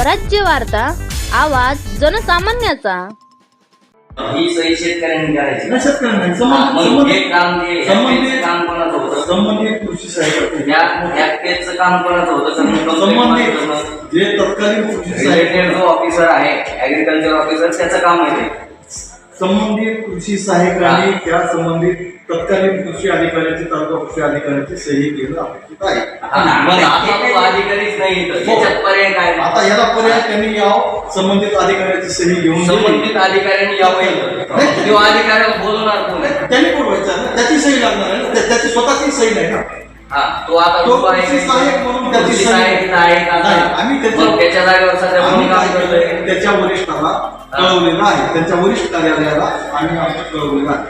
स्वराज्य वार्ता आवाज जनसामान्याचा. ही सही शेतकऱ्यांनी करायची. नाही, शेतकऱ्यांना नाही. हा, संबंध- मग संबंध- हे काम जे संबंधित- काम कोणाचं होतं? संबंधित कृषी सहाय्यक त्या त्या केसचं काम कोणाचं होतं? तर मग संबंधित कंप्लेंट जे तत्कालीन कृषी सहाय्यक रिलेटेड जो ऑफिसर आहे ऍग्रिकल्चर ऑफिसर त्याचं काम आहे ते. संबंधित कृषी सहाय्यकांनी त्या संबंधित तत्कालीन कृषी अधिकाऱ्याची तालुका कृषी अधिकाऱ्याची सही केलं अपेक्षित आहे. हा, अधिकारीच नाही इथं. त्याच्यात पर्याय काय? आता याला पर्याय त्यांनी याव संबंधित अधिकाऱ्याची सही घेऊन. संबंधित अधिकाऱ्यांनी यावं. किंवा अधिकाऱ्याला बोलवणार कोण? त्यांनी बोलवायचं त्याची सही लागणार आहे त्याची स्वतःची सही नाही ना? हा तो आता तो उभा आहे म्हणून त्याची सही- आहे. का नाही, आम्ही त्याच्या- मग त्याच्या जागेवर सध्या आम्ही कोणी काय काम केलंय, त्याच्या वरिष्ठाला कळवलेलं आहे. त्यांच्या वरिष्ठ कार्यालयाला आम्ही आमचं कळवलेलं आहे.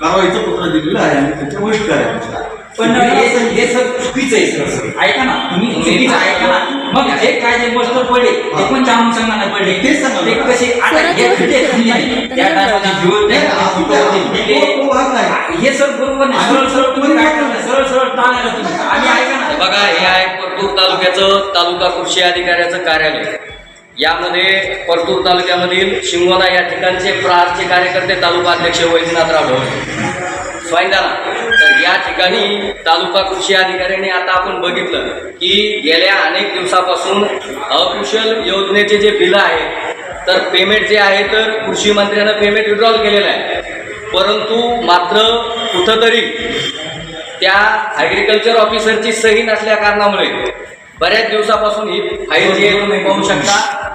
कारवाईचं पत्र दिलेलं आहे आम्ही त्यांच्या वरिष्ठ कार्यालयाला. पण हे हे सर चुकीचं आहे सर सर. ऐका ना तुम्ही चुकीचं ऐका ना. मग जे काय जे मस्त पडले ते पण जाऊन सांगणार पडले. ते कसे आता हे खड्डे खणले. त्या टायमाला. हे सर बरोबर नाही. सरळ सरळ तुम्ही काय करणार सरळ सरळ टाळायला तुम्ही. आम्ही ऐका ना. बघा हे आहे परतूर तालुक्याचं तालुका कृषी अधिकाऱ्याचं कार्यालय. यामध्ये परतूर तालुक्यामधील शिंगोना या ठिकाणचे प्रहारचे कार्यकर्ते तालुका अध्यक्ष वैद्यनाथराव ढवळे. स्वाईंदाना या ठिकाणी तालुका कृषी अधिकाऱ्यांनी आता आपण बघितलं की गेल्या अनेक दिवसापासून अकुशल योजनेचे जे बिलं आहे तर पेमेंट जे आहे तर कृषी मंत्र्यानं पेमेंट विड्रॉल केलेलं आहे. परंतु मात्र कुठंतरी त्या ॲग्रिकल्चर ऑफिसरची सही नसल्या कारणामुळे बऱ्याच दिवसापासून ही फाईल जी आहे तुम्ही पाहू शकता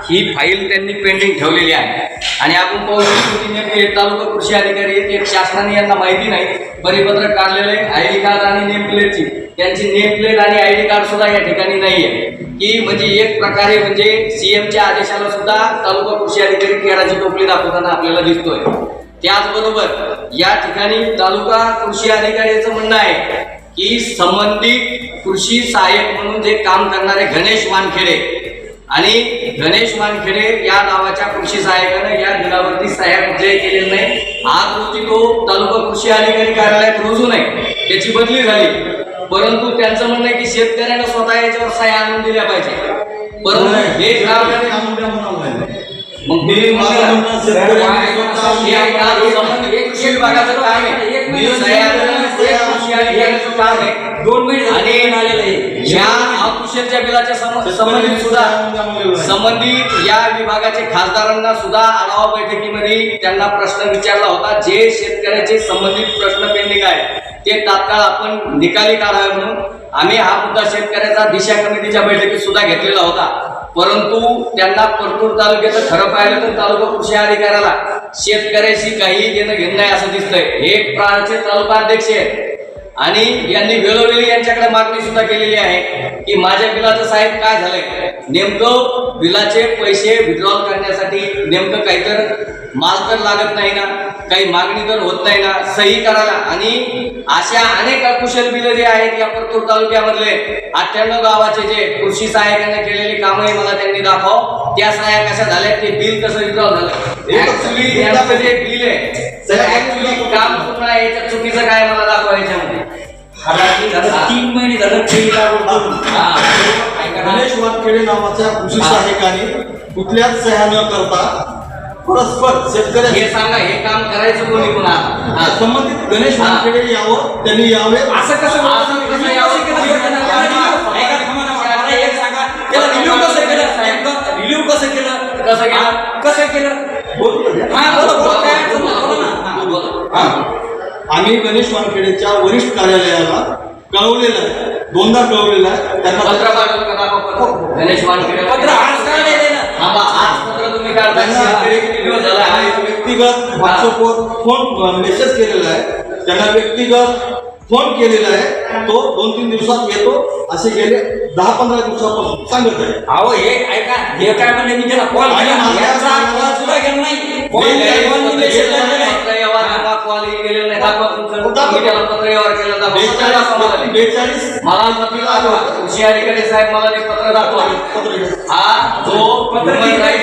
ही फाईल त्यांनी पेंडिंग ठेवलेली आहे. आणि आपण पाहू शकतो की नेमके तालुका कृषी अधिकारी आहेत एक शासनाने यांना माहिती नाही परिपत्रक काढलेलं आहे आय डी कार्ड आणि नेम प्लेटची त्यांची नेम प्लेट आणि आय डी कार्ड सुद्धा या ठिकाणी नाही आहे की म्हणजे एक प्रकारे म्हणजे सीएमच्या आदेशाला सुद्धा तालुका कृषी अधिकारी केळाची टोपली दाखवताना आपल्याला दिसतोय. त्याचबरोबर या ठिकाणी तालुका कृषी अधिकाऱ्याचं म्हणणं आहे की संबंधित कृषी सहाय्यक म्हणून जे काम करणारे गणेश वानखेडे आणि गणेश वानखेडे या नावाच्या कृषी सहाय्यकानं या बिलावरती सह्या कुठल्याही केलेल्या नाही. आज रोजी तो तालुका कृषी अधिकारी कार्यालयात रुजू नाही. त्याची बदली झाली. परंतु त्यांचं म्हणणं आहे की शेतकऱ्यानं स्वतः याच्यावर सह्या आणून दिल्या पाहिजे. परंतु हे काम. मग मी मी माझं म्हणणं शेतकऱ्यांनी स्वतः आहे का? संबंध हे कृषी विभागाचं काम आहे. दोन मिनिट आणि आलेलं आहे. या अकुशलच्या बिलाच्या सम- संबंधित सुद्धा संबंधित या विभागाचे खासदारांना सुद्धा आढावा बैठकीमध्ये त्यांना प्रश्न विचारला होता. जे शेतकऱ्याचे संबंधित प्रश्न पेंडिंग आहे ते तात्काळ आपण निकाली काढावे म्हणून. आम्ही हा मुद्दा शेतकऱ्याचा दिशा कमिटीच्या बैठकीत सुद्धा घेतलेला होता. परंतु त्यांना परतूर तालुक्याचं खरं पाहिलं तर तालुका कृषी अधिकाऱ्याला शेतकऱ्याशी काही घेणं घेणं नाही असं दिसतंय. हे प्राणचे तालुका अध्यक्ष आहेत. आणि यांनी वेळोवेळी यांच्याकडे मागणी सुद्धा केलेली आहे की माझ्या बिलाचं साहेब काय झालंय? नेमकं बिलाचे पैसे विड्रॉल करण्यासाठी नेमकं काहीतर माल तर लागत नाही ना. काही मागणी तर होत नाही ना. सही करायला. आणि अशा अनेक अकुशल बिलं जे आहेत या परतूर तालुक्यामधले अठ्ठ्याण्णव गावाचे जे कृषी सहाय्यकाने केलेली कामंही मला त्यांनी दाखव. त्या सहाय्या कशा झाल्या ते बिल कसं विड्रॉल झालं. ऍक्च्युली यांचं जे बिल आहे तर ऍक्च्युली काम पूर्ण आहे याच्यात चुकीचं काय मला दाखवा याच्यामध्ये. तीन महिने झालं हा. गणेश वानखेडे नावाच्या कृषी सहाय्यकाने कुठल्याच सह्या न करता परस्पर हे शेतकऱ्या सांगा हे काम करायचं कोणी पुन्हा हा. संबंधित गणेश हा. वानखेडे यावं त्यांनी यावे असं कसं असं कसं यावं? ऐका, थांबा, थांबा. मला एक सांगा त्याला कसं केलं नेमकं कसं केलं कसं केलं? हा, कसं केलं बोलतो का? हा बोला बोला काय अडचण नाही, बोला ना हा. बोल. हा. आम्ही गणेश वानखेडेच्या वरिष्ठ कार्यालयाला कळवलेलं आहे दोनदा कळवलेलं आहे त्यांना पत्र पाठवलं का पत्र. गणेश वानखेडे पत्र आज का नाही दिलं? थांबा, आज पत्र तुम्ही काढता झाला आहे? व्यक्तिगत व्हॉट्सअपवर फोन मेसेज केलेला आहे. त्यांना व्यक्तिगत फोन केलेला आहे. तो दोन तीन दिवसात येतो. असे गेले दहा पंधरा दिवसापासून. सांगत आहे. अहो हे ऐका. हे काय म्हणले? मी त्याला कॉल. सुद्धा गेला नाही. कॉल. गेलेलं नाही. त्याला पत्र व्यवहार केला दाखवा. पत्र दाखवा मला बेचाळीस. मला अधिकारी साहेब मला ते पत्र दाखवा. हा जो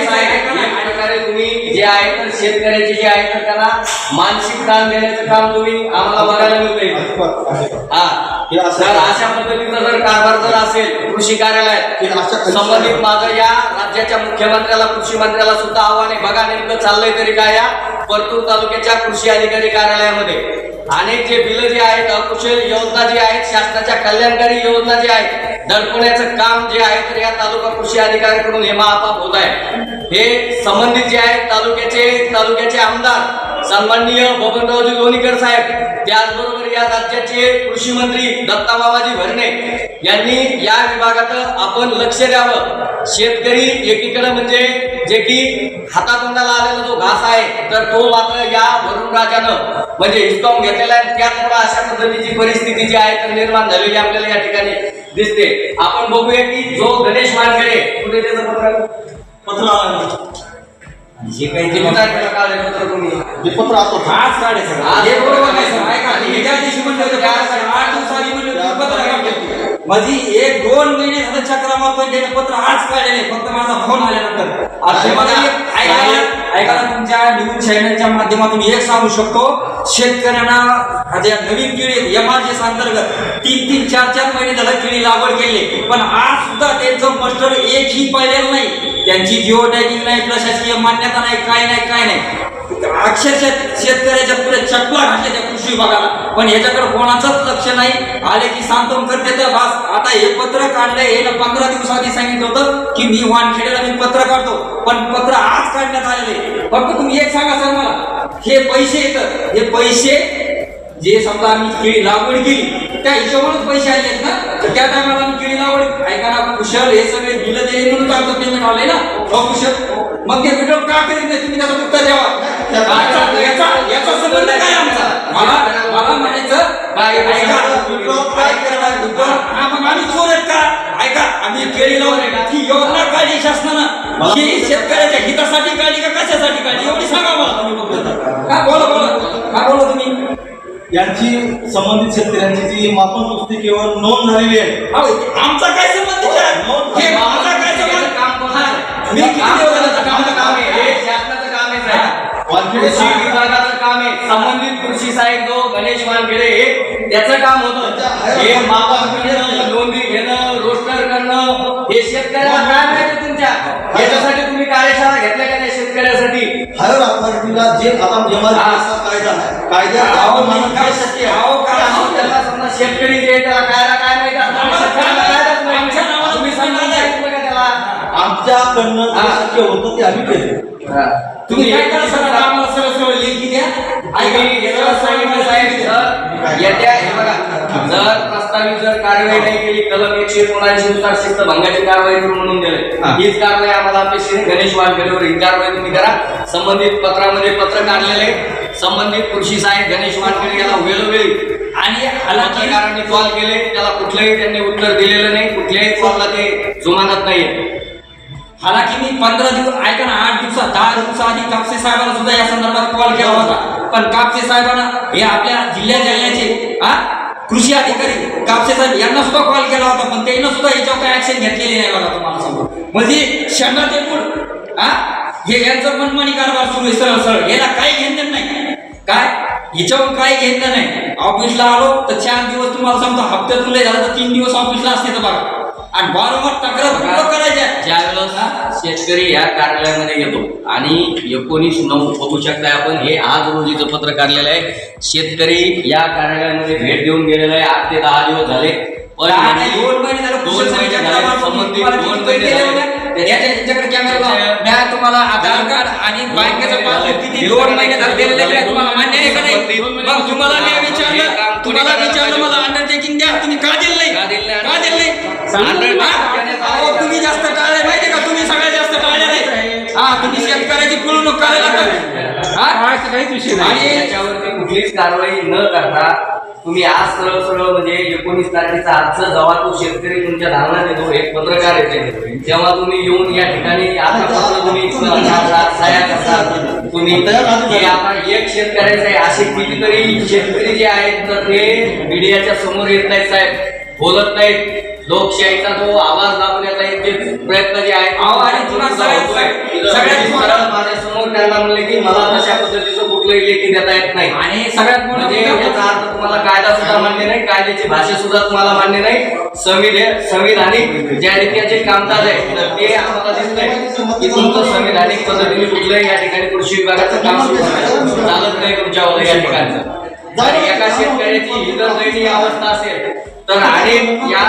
आहे प्रकारे तुम्ही जे आहे तर शेतकऱ्याचे जे आहे तर त्यांना मानसिक ताण देण्याचं काम तुम्ही आम्हाला बघायला अजिबात. हा. हे असं तर अशा पद्धतीचा जर कारभार जर असेल कृषी कार्यालयात हे अशा संबंधित माझं या राज्याच्या मुख्यमंत्र्याला कृषी मंत्र्याला सुद्धा आव्हान आहे. बघा नेमकं चाललंय तरी काय या परतूर तालुक्याच्या कृषी अधिकारी कार्यालयामध्ये. अनेक जे बिलं जे आहेत अकुशल योजना जे आहेत शासनाच्या कल्याणकारी योजना जे आहेत दडपण्याचं काम जे आहे तर या तालुका कृषी अधिकाऱ्याकडून हे महापाप होत आहे. हे संबंधित जे आहेत तालुक्याचे तालुक्याचे आमदार सन्माननीय बबनरावजी लोणीकर साहेब त्याचबरोबर या राज्याचे कृषी मंत्री दत्ता बाबाजी भरणे यांनी या विभागात आपण लक्ष द्यावं. शेतकरी एकीकडे म्हणजे जे की हातातोंडाला आलेला जो घास आहे तर तो मात्र या भरून राजानं म्हणजे हिसकावून घेतलेला आहे. त्याचमुळे अशा पद्धतीची परिस्थिती जी आहे तर निर्माण झालेली आपल्याला या ठिकाणी दिसते. आपण बघूया की जो गणेश मानकरे कुठे त्याचं पत्र पत्र जे काही ते किती तारखेला काढलंय पत्र तुम्ही पत्र आता. आज काढायचं आज हे बरोबर नाही सर ऐका ज्या दिवशी म्हणलं होतं आठ दिवसांनी म्हणलं होतं पत्र काढलं. माझी एक दोन महिने झालं चक्रा मारतोय त्याने पत्र आज काढलेले फक्त माझा फोन आल्यानंतर. आता मला एक ऐकायला ऐकायला तुमच्या न्यूज चॅनलच्या माध्यमातून एक सांगू शकतो. शेतकऱ्यांना आता या नवीन केळी एमआरजीएस अंतर्गत तीन तीन चार चार महिने त्याला केळी लागवड केली. पण आज सुद्धा त्यांचं मस्टर एकही पाहिलेलं नाही. त्यांची जिओ टॅगिंग नाही प्रशासकीय मान्यता नाही काय नाही काय नाही. अक्षरशः शेतकऱ्याच्या पुढे चकवा घातल्या त्या कृषी विभागाला. पण याच्याकडे कोणाचंच लक्ष नाही. आले की सांत्वन करते तर बस. आता हे पत्र काढलंय हे पंधरा दिवसाआधी सांगितलं होतं की मी वानखेड्याला मी पत्र काढतो. पण पत्र आज काढण्यात आलेले फक्त तुम्ही एक सांगा सर मला. हे पैसे येतात हे पैसे जे समजा आम्ही केळी लागवड केली त्या हिशोबानेच पैसे आले आहेत ना? तर त्या टायमाला आम्ही केळी लागवड ऐका ना कुशल हे सगळे बिलं दिले म्हणून आमचं पेमेंट आलंय ना? अकुशल मग ते व्हिडिओ का करीत नाही? तुम्ही त्याचं उत्तर द्यावा. याचा- संबंध काय आमचा? मला मला म्हणायचं ऐका. हा, आम्ही चोर आहेत का? ऐका आम्ही केळी लावून ही योजना काढली शासनानं. ही शेतकऱ्याच्या हितासाठी यांची संबंधित शेतकऱ्यांची जी मापन पुस्तिकेवर नोंद झालेली आहे. आमचा काय संबंध? हे माझा काय संबंध? काम? मी किती काम आहे? हे शासनाचं काम आहे साहेब. वानखेडे कृषी साहेब- विभागाचं काम आहे. संबंधित कृषी साहेब जो गणेश वानखेडे हे त्याचं काम होतं. हे मापन करणं नोंदी घेणं रोस्टर करणं हे शेतकऱ्याला काय माहिती तुमच्या याच्यासाठी तुम्ही कार्यशाळा घेतल्या का नाही शेतकऱ्यासाठी हायर अथॉरिटीला जे आता एमआरपीचा कायदा आहे कायद्यात अहो, आपण मी मानून काय घ्यायचं शक्य आहे? अहो, काय अहो, त्याला समजा शेतकरी जे त्याला कायदा काय माहिती त्याला? आमच्याकडनं. शक्य होतं ते आम्ही केले. तुम्ही जर हे. प्रस्तावित जर कारवाई नाही केली कलम एकशे एकोणऐंशी नुसार शिस्त भंगाची कारवाई करू म्हणून दिले हा. हीच कारवाई आम्हाला अपेक्षित. गणेश वानखेडेवर ही कारवाई तुम्ही करा. संबंधित पत्रामध्ये पत्र काढलेले संबंधित कृषी साहेब गणेश वानखेडे याला वेळोवेळी आणि हालाकी पत्रकारांनी कॉल केले. त्याला कुठलंही त्यांनी उत्तर दिलेलं नाही. कुठल्याही कॉलला ते जुमानत नाही हालाकी मी पंधरा दिवस ऐका ना आठ दिवसात दहा दिवसाआधी कापसे साहेबांना सुद्धा या संदर्भात कॉल केला होता. पण कापसे साहेबांना हे आपल्या जिल्ह्या जालन्याचे हा कृषी अधिकारी कापसे साहेब यांना सुद्धा कॉल केला होता पण त्यांना सुद्धा याच्यावर काय ऍक्शन घेतलेली नाही बघा तुम्हाला समोर. म्हणजे शंभर मूळ हा हे यांचं मनमानी कारभार सुरू आहे सरळ सरळ. याला काही घेणं नाही. काय? हिच्यावर काही घेतलं नाही. ऑफिसला आलो तर चार दिवस तुम्हाला सांगतो हप्त्यातून लय झालं तर तीन दिवस ऑफिसला असते तर बघा. आणि वारंवार तक्रार करायच्या ज्या वेळेस शेतकरी या कार्यालयामध्ये येतो आणि एकोणीस नऊ बघू शकता आपण हे आज रोजीचं पत्र काढलेलं आहे. शेतकरी या कार्यालयामध्ये भेट देऊन गेलेला आहे. आठ ते दहा दिवस झाले. पण दोन महिने झाले दोन महिने याच्या याच्याकडे कॅमेरा लावा. म्या तुम्हाला आधार कार्ड आणि बँकेचं पासबुक किती दोन महिने झाले दिलेले आहे तुम्हाला मान्य आहे का नाही मग तुम्हाला मी विचारलं तुम्हाला विचारलं मला अंडरटेकिंग द्या तुम्ही का दिलं नाही का दिलं नाही? का दिलं नाही हा? अहो, तुम्ही जास्त टाळले माहिती का तुम्ही सगळ्यात जास्त टाळले नाही हा तुम्ही शेतकऱ्याची पिळवणूक करायला लागलात. हा काहीच विषय आणि याच्यावरती कुठलीच कारवाई न करता तुम्ही आज सरळ सरळ म्हणजे एकोणीस तारखेचा आजचा जेव्हा तो शेतकरी तुमच्या धारणात येतो एक पत्रकार येते तेव्हा तुम्ही येऊन या ठिकाणी तुम्ही तुम्ही आता एक शेतकऱ्याचं आहे असे कितीतरी शेतकरी जे आहेत तर ते मीडियाच्या समोर येत नाहीत साहेब बोलत नाहीत. लोकशाहीचा जो आवाज दाबण्याचा जे प्रयत्न जे आहेत अहो, आणि तुला सगळ्यात- होतोय. सगळ्यात सरळ माझ्यासमोर त्यांना म्हणले की मला तशा पद्धतीचं कुठलंही लेखी देता येत नाही. आणि सगळ्यात म्हणजे याचा अर्थ तुम्हाला कायदा सुद्धा मान्य नाही कायद्याची भाषा सुद्धा तुम्हाला मान्य नाही. संविधान संविधानिक ज्या रीतीचे कामकाज आहे तर ते आम्हाला दिसतंय की तुमचं संविधानिक पद्धतीने कुठलंही या ठिकाणी कृषी विभागाचं काम सुरू. चालत नाही तुमच्यावर या ठिकाणचं. आणि एका शेतकऱ्याची जर दयनीय अवस्था असेल तर अनेक या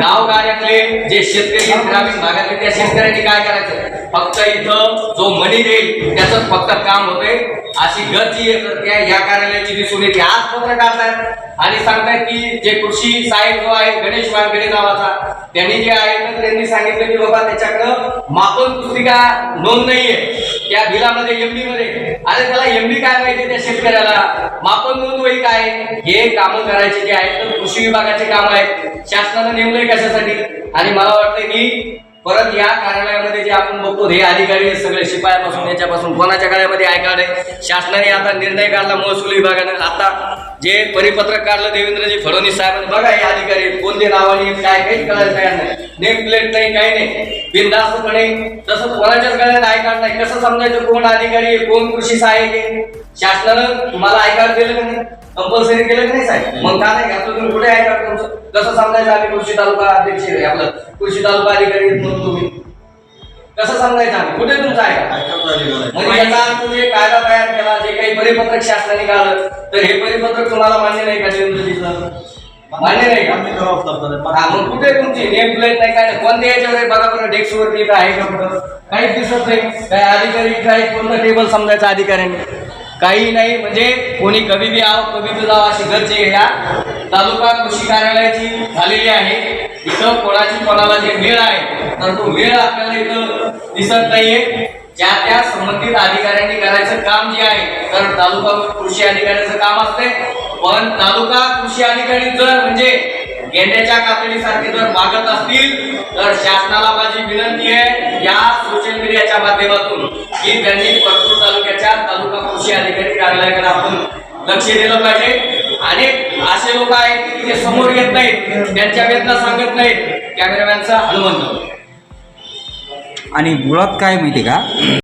गावगाड्यातले जे शेतकरी ग्रामीण भागातले त्या शेतकऱ्यांनी काय करायचं? फक्त इथं जो मनी देईल त्याच फक्त काम होते अशी गती करते त्या या कार्यालयाची दिसून येते आज पत्र काढतायत आणि सांगतायत की जे कृषी साहेब जो आहे गणेश वानखेडे नावाचा त्यांनी जे आहे तर त्यांनी सांगितलं की बाबा त्याच्याकडं मापन पुस्तिका नोंद नाहीये. त्या बिलामध्ये एमडी मध्ये. अरे त्याला एमडी काय माहिती त्या शेतकऱ्याला? मापन नोंद वही काय? हे कामं करायचे जे आहेत तर कृषी विभागाचे काम आहेत. शासनानं नेमलंय कशासाठी? आणि मला वाटतं की परत या कार्यालयामध्ये जे आपण बघतो हे अधिकारी सगळे शिपायापासून याच्यापासून कोणाच्या काळामध्ये आय आहे? शासनाने आता निर्णय काढला महसूल विभागानं. आता जे परिपत्रक काढलं देवेंद्रजी फडणवीस साहेबांनी बघा हे अधिकारी कोणते नावाने काय काहीच कळायला तयार नाही नेम प्लेट नाही काही नाही. बिनधास्तपणे तसंच कोणाच्याच गळ्यात आय नाही कसं समजायचं कोण अधिकारी आहे कोण कृषी सहाय्यक आहे? शासनानं तुम्हाला ऐकायला दिलं का नाही? कंपल्सरी केलं की नाही साहेब? मग का नाही? घातलं तुम्ही कुठे आय तुमचं कसं समजायचं आम्ही कृषी तालुका अध्यक्ष आपलं कृषी तालुका अधिकारी म्हणून तुम्ही. कसं समजायचं आम्ही? कुठे तुमचं आहे? म्हणजे याचा जे कायदा तयार केला जे काही परिपत्रक शासनाने काढलं तर हे परिपत्रक तुम्हाला मान्य नाही का देवेंद्रजीचं मान्य नाही का? मग कुठे तुमची? नेम प्लेट नाही काय नाही. कोणत्या याच्यावर? बघा बरं डेस्क वरती इथं आहे का कुठं? काहीच दिसत नाही. काय अधिकारी काय पूर्ण टेबल समजायचा अधिकाऱ्यांनी. काही नाही म्हणजे कोणी कभी बी आव कभी बी जाव अशी गरजे या. तालुका कृषी कार्यालयाची झालेली आहे. इथं कोणाची कोणाला जे मेळ आहे तर तो मेळ आपल्याला इथं दिसत नाहीये. ज्या त्या संबंधित अधिकाऱ्यांनी करायचं काम जे आहे तर तालुका कृषी अधिकाऱ्याचं काम असते. पण तालुका कृषी अधिकारी जर म्हणजे गेंड्याच्या कातडीसारखे जर मागत असतील तर शासनाला माझी विनंती आहे या सोशल मीडियाच्या माध्यमातून की त्यांनी प्रकृत तालुक्याच्या तालुका कृषी अधिकारी कार्यालयाकडे आपण लक्ष दिलं पाहिजे. अनेक असे लोक आहेत की ते समोर येत नाहीत त्यांच्या वेदना सांगत नाहीत कॅमेरामॅनचा हनुमंत आणि मुळात काय माहिती का?